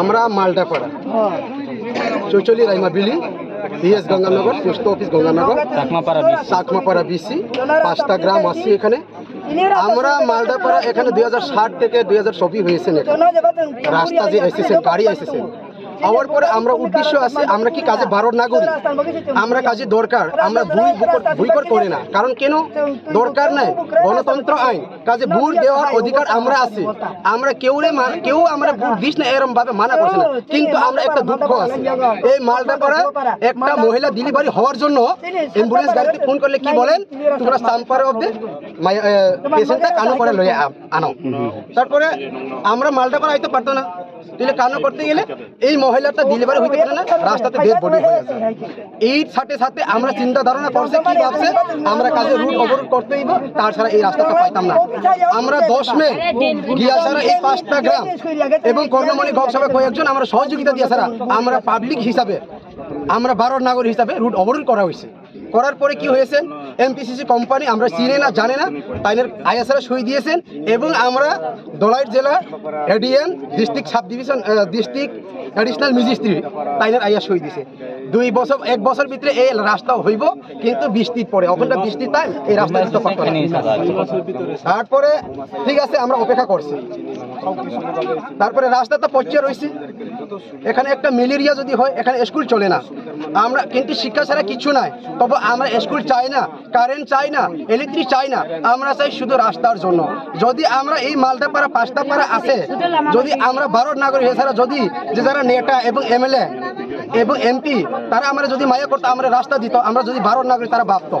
আমরা মালদাপাড়া চৌচলি রাইমা বিলি BS Ganganagar post office Ganganagar Chakmapara BC পাঁচটা গ্রাম আসছি এখানে। আমরা মালদাপাড়া এখানে দুই হাজার ষাট থেকে দুই হাজার ছবি হয়েছেন এখানে। রাস্তা যে এসেছেন গাড়ি এসেছেন। হওয়ার পরে আমরা উদ্দেশ্য আছে, আমরা কি কাজে বারণ না করি আমরা কাজে দরকার, আমরা ভুল ভুইকর করি না। কারণ কেন? দরকার নাই। গণতন্ত্র আইন। কাজে ভুল দেওয়ার অধিকার আমরা আছে। আমরা কেউ কেউ আমরা ভুল দিস না এরম ভাবে মানা করছে না। কিন্তু আমরা একটা দুঃখ আছে। এই মালদা পাড়া একটা মহিলা ডেলিভারি হওয়ার জন্য অ্যাম্বুলেন্স গাড়িতে ফোন করলে কি বলেন? তোমরা সাম্পারে অব্দে পেশেন্টটা কানো করে লয়ে আনো তারপরে আমরা মালদা পাড়া আইতে পারতো না। তাহলে কানো করতে গেলে এই মহিলাটা ডেলিভারি হইতে পারে না, রাস্তাতে ডেড বডি হয়ে গেছে। এই সাথে সাথে আমরা চিন্তা ধারণা করছে, কি ভাবছে? আমরা কাজে রুট অবরোধ করতে হইব তাছাড়া এই রাস্তাটা পাইতাম না। আমরা দশ মে গিয়া ছাড়া এই পাঁচটা গ্রাম এবং কর্ণমণি গপসভা কয়েকজন আমরা সহযোগিতা দিয়া ছাড়া আমরা পাবলিক হিসাবে, আমরা ভারত নাগরিক হিসাবে রুট অবরোধ করা হয়েছে করার পরে কি হয়েছে? এমপিসিসি কোম্পানি আমরা চিনে না, জানে না, তাইনের আইএসআর সই দিয়েছেন এবং আমরা দলাইট জেলা, ADN, district sub division district additional magistrate তাইনের আইয়া সই দিছে। দুই বছর এক বছর ভিতরে এই রাস্তা হইব কিন্তু বৃষ্টির পরে ওখানটা বৃষ্টির টাইম এই রাস্তা পারতো না তারপরে ঠিক আছে আমরা অপেক্ষা করছি। তারপরে রাস্তা তো পচে রয়েছে এখানে একটা ম্যালেরিয়া যদি হয় এখানে স্কুল চলে না। আমরা কিন্তু শিক্ষা ছাড়া কিছু নাই। তবে আমরা স্কুল চাই না কারেন্ট চাই না ইলেকট্রিক চাই না। আমরা চাই শুধু রাস্তার জন্য। যদি আমরা এই মালদা পাড়া পাঁচটা পাড়া আছে যদি আমরা ভারত নাগরিক এছাড়া যদি যে যারা নেতা এবং এমএলএ এবং এমপি তারা আমরা যদি মায়া করতো, আমরা রাস্তা দিত, আমরা যদি ভারত নাগরিক, তারা ভাবতো।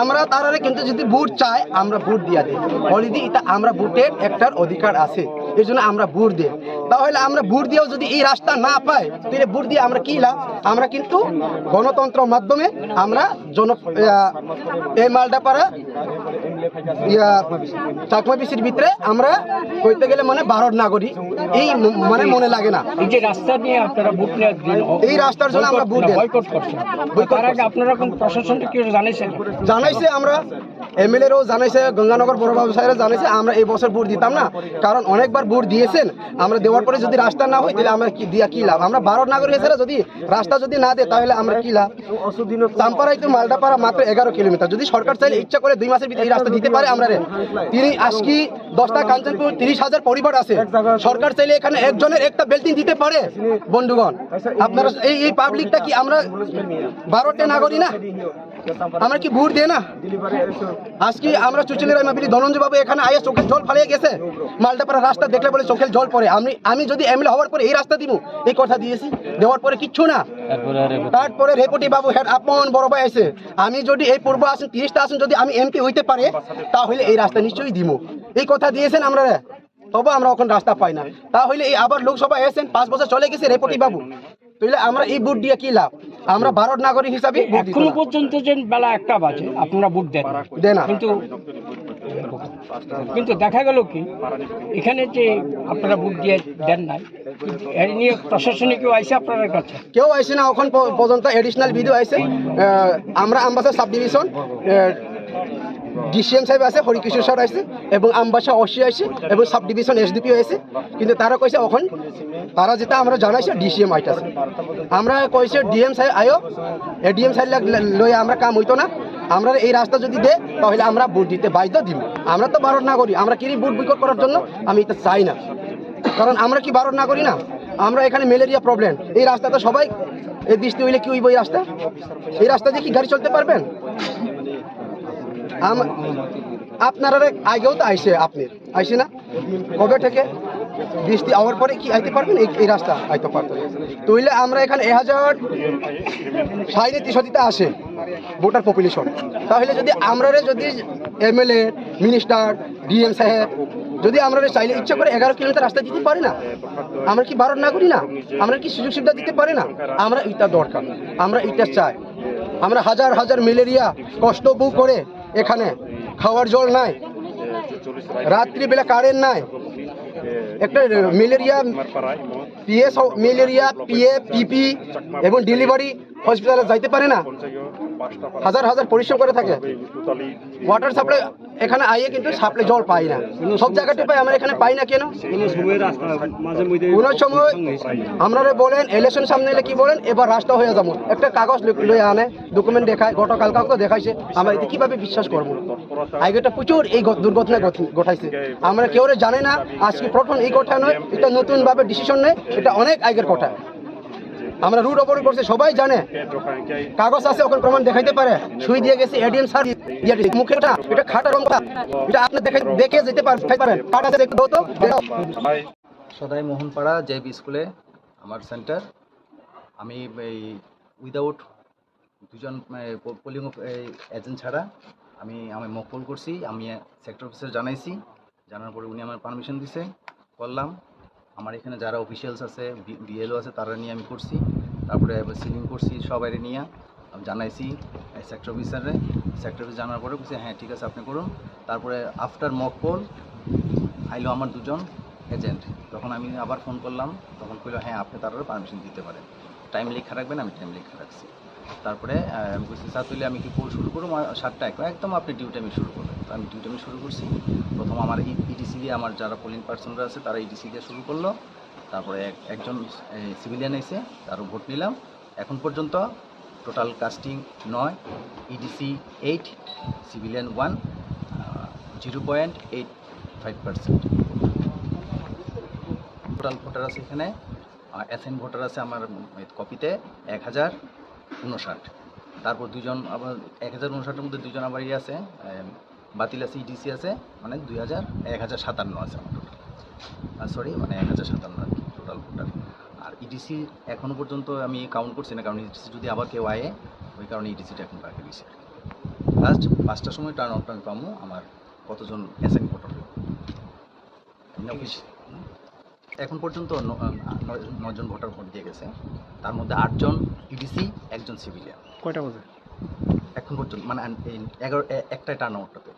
আমরা তারা কিন্তু যদি ভোট চাই, আমরা ভোট দিয়া দিই। অলরেডি এটা আমরা ভোটের একটার অধিকার আছে। এই জন্য আমরা ভোট দিই। তাহলে আমরা ভোট দিয়েও যদি এই রাস্তা না পাই, তাহলে ভোট দিয়ে আমরা কি লাভ? আমরা কিন্তু গণতন্ত্র মাধ্যমে আমরা জন এই মালদাপাড়া ইয়া, চাকমা বিসির ভিতরে আমরা কইতে গেলে মানে ভারত নাগরিক। এই মানে মনে লাগে না। এই যে রাস্তা নিয়ে আপনারা বুট নেওয়ার এই রাস্তার জন্য আমরা ভোট দিই বয়কট করছি বয়কট তার আগে আপনারা কোন প্রশাসনকে কি জানাইছেন? জানাইছে আমরা। এমএলএরও জানাইছে, গঙ্গানগর বড়বাবু সাহেবরা জানাইছে, আমরা এই বছর ভোট দিতাম না। কারণ অনেকবার ভোট দিয়েছেন, আমরা দেওয়ার পরে যদি রাস্তা না হয়, তাহলে আমরা কি দিয়া কি লাভ? আমরা ভারত নাগরিক হিসেবে যদি রাস্তা যদি না দেয়, তাহলে আমরা কি লাভ? চাম্পারাই তো মালদাপাড়া মাত্র এগারো কিলোমিটার। যদি সরকার চাইলে ইচ্ছা করে দুই মাসের ভিতরে রাস্তা দিতে পারে আমরা তিনি আজকি দশটা কাঞ্চনপুর তিরিশ হাজার পরিবার আছে। সরকার চাইলে এখানে একজনের একটা বিল্ডিং দিতে পারে, বন্ধুগণ। আপনারা এই এই পাবলিকটা কি আমরা ভারতের নাগরিক না? আমরা কি ভোট দিয়ে না? আজকে আমরা চুচুলের মাবিলি ধনঞ্জয় বাবু এখানে আয়া চোখের জল ফালিয়ে গেছে? মালদাপাড়া রাস্তা দেখলে বলে চোখের জল পড়ে। আমি আমি যদি এমএলএ হওয়ার পরে এই রাস্তা দিব এই কথা দিয়েছি। দেওয়ার পরে কিচ্ছু না। তারপরে রেপটি বাবু হেড আপন বড় ভাই আছে। আমি যদি এই পূর্ব আসেন তিরিশটা আসেন যদি আমি এমপি হইতে পারে তাহলে এই রাস্তা নিশ্চয়ই দিব এই কথা দিয়েছেন আমরা। তবে আমরা এখন রাস্তা পাই না। তাহলে এই আবার লোকসভা এসেছেন পাঁচ বছর চলে গেছে রেপটি বাবু। তাহলে আমরা এই ভোট দিয়ে কি লাভ? আমরা ভারত নাগরিক হিসাবে এখনও পর্যন্ত যে বেলা একটা বাজে আপনারা ভোট দেন। দেন না। কিন্তু কিন্তু দেখা গেল কি এখানে যে আপনারা ভোট দিয়ে দেন নাই এর নিয়ে প্রশাসনে কেউ আইসে আপনাদের কাছে? কেউ আইসে না এখন পর্যন্ত এডিশনাল ভিডিও আইসে। আমরা আমবাসা সাব ডিভিশন ডিসিএম সাহেব আছে, হরিকিশোর স্যার আছে, এবং আমবাসা অসি আছে, এবং সাব ডিভিশন এসডিপি আছে কিন্তু তারা কইছে এখন, তারা যেটা আমরা জানাইছে, ডিসিএম আইতাছে আমরা কইছে, ডিএম সাহেব, আয়ো এডিএম সাহেব লই আমরা কাম হইতো না। আমরা এই রাস্তা যদি দে, তাহলে আমরা ভোট দিতে বাধ্য দিব। আমরা তো ভারত না করি আমরা কি ভোট বিকট করার জন্য? আমি এটা চাই না। কারণ আমরা কি ভারত না করি না? আমরা এখানে ম্যালেরিয়া প্রবলেম এই রাস্তাটা সবাই, এই বৃষ্টি হইলে কি হইব এই রাস্তা? এই রাস্তা দিয়ে কি গাড়ি চলতে পারবেন? আপনারা আগেও তো আইসে আপনি। আইসে না? কবে থেকে? বৃষ্টি আওয়ার পরে কি আইতে পারবেন? এই রাস্তা আইতে পারতেন তইলে আমরা এখানে এ হাজার সাড়ে তিনশোটিতে আসে ভোটার পপুলেশন। তাহলে যদি আমরা যদি এমএলএ, মিনিস্টার, ডিএম সাহেব, যদি আমরা চাইলে ইচ্ছা করে এগারো কিলোমিটার রাস্তা দিতে পারি না? আমরা কি ভারত না করি না? আমরা কি সুযোগ সুবিধা দিতে পারি না? আমরা এটা দরকার। আমরা এটা চাই। আমরা হাজার হাজার ম্যালেরিয়া কষ্ট বউ করে এখানে খাওয়ার জল নাই। রাত্রিবেলা কারেন্ট নাই। একটা ম্যালেরিয়া পিএস ম্যালেরিয়া পিএ পিপি এবং ডেলিভারি হসপিটালে যাইতে পারে না। হাজার হাজার পরিশ্রম করে থাকে। ওয়াটার সাপ্লাই এখানে আইয়ে কিন্তু সাপ্লাই জল পাই না। সব জায়গাতে পাই আমরা এখানে পাই না কেন? কোনো সময় আপনারা বলেন ইলেকশন সামনে এলে কি বলেন, এবার রাস্তা হয়ে যাব। একটা কাগজ লি- লইয়া আনে ডকুমেন্ট দেখায় গতকাল কাউকে দেখাইছে। আমরা এতে কীভাবে বিশ্বাস করব? আগেটা প্রচুর এই দুর্ঘটনা ঘটাইছে। আমরা কেউ জানে না, আজকে প্রথম এই কথা নয়, এটা নতুন ভাবে ডিসিশন নেই এটা অনেক আগের কথা। আমরা রুট অপারেট করছে, সবাই জানে। কাগজ আছে, ওখানে প্রমাণ দেখাইতে পারে। সুই দিয়ে গেছে এডিএম স্যার মুখে এটা খাটা রং এটা আপনি দেখে দেখে যেতে পারেন। সদাই মোহনপাড়া জেবি স্কুলে, আমার সেন্টার। আমি এই উইদাউট দুজন পোলিং এজেন্ট ছাড়া আমি আমি মকল করছি। আমি সেক্টর অফিসার জানাইছি। জানার পরে উনি আমার পারমিশন দিছে। করলাম। আমার এখানে যারা অফিসিয়ালস আছে বিএলও আছে, তারা নিয়ে আমি করছি। তারপরে সিলিং করছি সবাই নিয়ে। জানাইছি সেক্টর অফিসারে সেক্টর অফিস জানার পরে বলছে হ্যাঁ ঠিক আছে, আপনি করুন। তারপরে আফটার মকল আইলো আমার দুজন এজেন্ট তখন আমি আবার ফোন করলাম। তখন কইলো হ্যাঁ আপনি তারও পারমিশন দিতে পারেন। টাইম লেখা রাখবেন, আমি টাইম লেখা রাখছি। তারপরে আমি বলছি, স্যার তুলে আমি কি শুরু করব আমার সাতটা এক, একদম আপনি ডিউটি আমি শুরু করবেন আমি ডিউটি শুরু করছি। প্রথম আমার ইডিসি দিয়ে আমার যারা পোলিং পার্সনরা আছে, তারা ইডিসি দিয়ে শুরু করল। তারপরে এক, একজন সিভিলিয়ান এসে তারও ভোট নিলাম। এখন পর্যন্ত টোটাল কাস্টিং নয় EDC eight civilian one zero point eight five percent total voter আছে এখানে। অ্যাসেন্ট ভোটার আছে আমার কপিতে এক হাজার উনষাট। তারপর দুজন আবার, এক হাজার উনষাটের মধ্যে দুজন আবার ইয়ে আছে বাতিল আছে ইডিসি আছে মানে দুই হাজার এক হাজার সাতান্ন আছে আমার টোটাল সরি মানে এক হাজার সাতান্ন আর কি টোটাল ভোটার আর ইডিসি এখনও পর্যন্ত আমি কাউন্ট করছি না কারণ ইডিসি যদি আবার কেউ আয়ে ওই কারণে ইডিসিটা এখন রাখে দিয়েছে লাস্ট পাঁচটার সময় টার্ন আউটটা আমি পাবো আমার কতজন অ্যাসেন্ট ভোটার এখন পর্যন্ত নজন ভোটার ভোট দিয়ে গেছে। তার মধ্যে আটজন ইডিসি একজন সিভিলিয়ান কয়টা বাজে? এখন পর্যন্ত মানে এই এগারো এ- একটাই টার্ন আউটটাতে